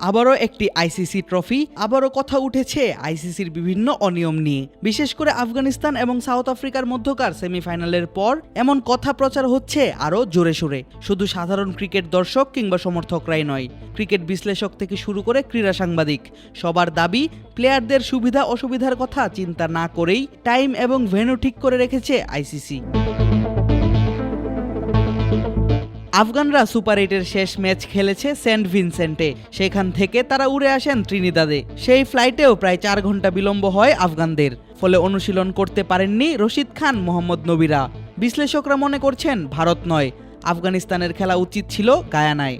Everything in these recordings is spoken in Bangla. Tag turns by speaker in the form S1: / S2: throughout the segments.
S1: আবারও একটি আইসিসি ট্রফি, আবারও কথা উঠেছে আইসিসির বিভিন্ন অনিয়ম নিয়ে। বিশেষ করে আফগানিস্তান এবং সাউথ আফ্রিকার মধ্যকার সেমিফাইনালের পর এমন কথা প্রচার হচ্ছে আরও জোরে সোরে। শুধু সাধারণ ক্রিকেট দর্শক কিংবা সমর্থকরাই নয়, ক্রিকেট বিশ্লেষক থেকে শুরু করে ক্রীড়া সাংবাদিক। সবার দাবি, প্লেয়ারদের সুবিধা অসুবিধার কথা চিন্তা না করেই টাইম এবং ভেন্যু ঠিক করে রেখেছে আইসিসি। আফগানরা সুপার এইটের শেষ ম্যাচ খেলেছে সেন্ট ভিনসেন্টে। সেখান থেকে তারা উড়ে আসেন ত্রিনিদাদে। সেই ফ্লাইটেও প্রায় চার ঘণ্টা বিলম্ব হয় আফগানদের। ফলে অনুশীলন করতে পারেননি রশিদ খান, মোহাম্মদ নবীরা। বিশ্লেষকরা মনে করছেন, ভারত নয়। আফগানিস্তানের খেলা উচিত ছিল গায়ানায়।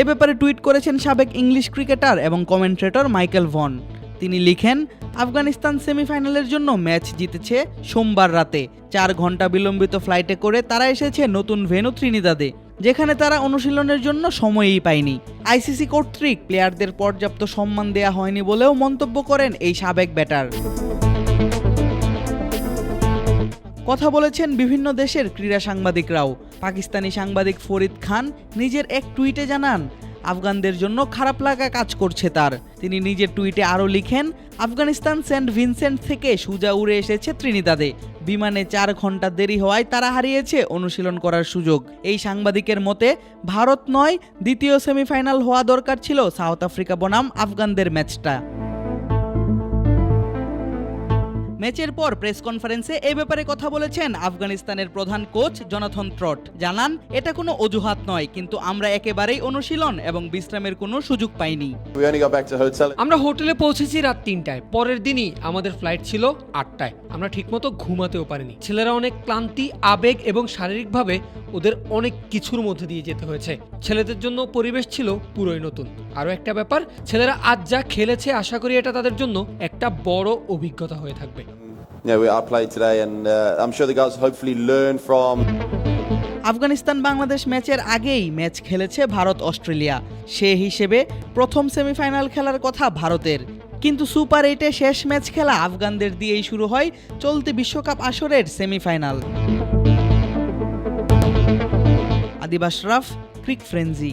S1: এ ব্যাপারে টুইট করেছেন সাবেক ইংলিশ ক্রিকেটার এবং কমেন্ট্রেটর মাইকেল ভন। তিনি লিখেন, আফগানিস্তান সেমিফাইনালের জন্য ম্যাচ জিতেছে সোমবার রাতে। চার ঘণ্টা বিলম্বিত ফ্লাইটে করে তারা এসেছে নতুন ভেনু ত্রিনিদাদে, যেখানে তারা অনুশীলনের জন্য সময়ই পায়নি। আইসিসি কর্তৃক প্লেয়ারদের পর্যাপ্ত সম্মান দেয়া হয়নি বলেও মন্তব্য করেন এই সাবেক ব্যাটার। কথা বলেছেন বিভিন্ন দেশের ক্রীড়া সাংবাদিকরাও। পাকিস্তানি সাংবাদিক ফরিদ খান নিজের এক টুইটে জানান, আফগানদের জন্য খারাপ লাগা কাজ করছে তার। তিনি নিজের টুইটে আরও লিখেন, আফগানিস্তান সেন্ট ভিনসেন্ট থেকে সুজা উড়ে এসেছে ত্রিনিদাদে। বিমানে চার ঘণ্টা দেরি হওয়ায় তারা হারিয়েছে অনুশীলন করার সুযোগ। এই সাংবাদিকের মতে, ভারত নয়, দ্বিতীয় সেমিফাইনাল হওয়া দরকার ছিল সাউথ আফ্রিকা বনাম আফগানদের ম্যাচটা। ম্যাচের পর প্রেস কনফারেন্সে এ ব্যাপারে কথা বলেছেন আফগানিস্তানের প্রধান কোচ জনাথন ট্রট। জানান এটা কোনো অজুহাত নয় কিন্তু আমরা একেবারেই অনুশীলন এবং বিশ্রামের কোনো সুযোগ পাইনি.
S2: আমরা হোটেলে পৌঁছেছি রাত তিনটায়। পরের দিনই আমাদের ফ্লাইট ছিল আটটায়। আমরা ঠিকমতো ঘুমাতেও পারিনি। ছেলেরা অনেক ক্লান্তি আবেগ এবং শারীরিকভাবে ওদের অনেক কিছুর মধ্যে দিয়ে যেতে হয়েছে। ছেলেদের জন্য পরিবেশ ছিল পুরোই নতুন। আরও একটা ব্যাপার ছেলেরা আজ যা খেলেছে আশা করি এটা তাদের জন্য একটা বড় অভিজ্ঞতা হয়ে থাকবে।
S3: Yeah, we are played today, and uh, I'm sure the guys hopefully learn from.
S1: Afghanistan Bangladesh ম্যাচের আগেই ম্যাচ খেলেছে ভারত অস্ট্রেলিয়া। সে হিসেবে প্রথম সেমিফাইনাল খেলার কথা ভারতের। কিন্তু সুপার এইটে শেষ ম্যাচ খেলা আফগানদের দিয়েই শুরু হয় চলতি বিশ্বকাপ আসরের সেমিফাইনাল। আদিবাস রাফ ক্রিক ফ্রেঞ্জি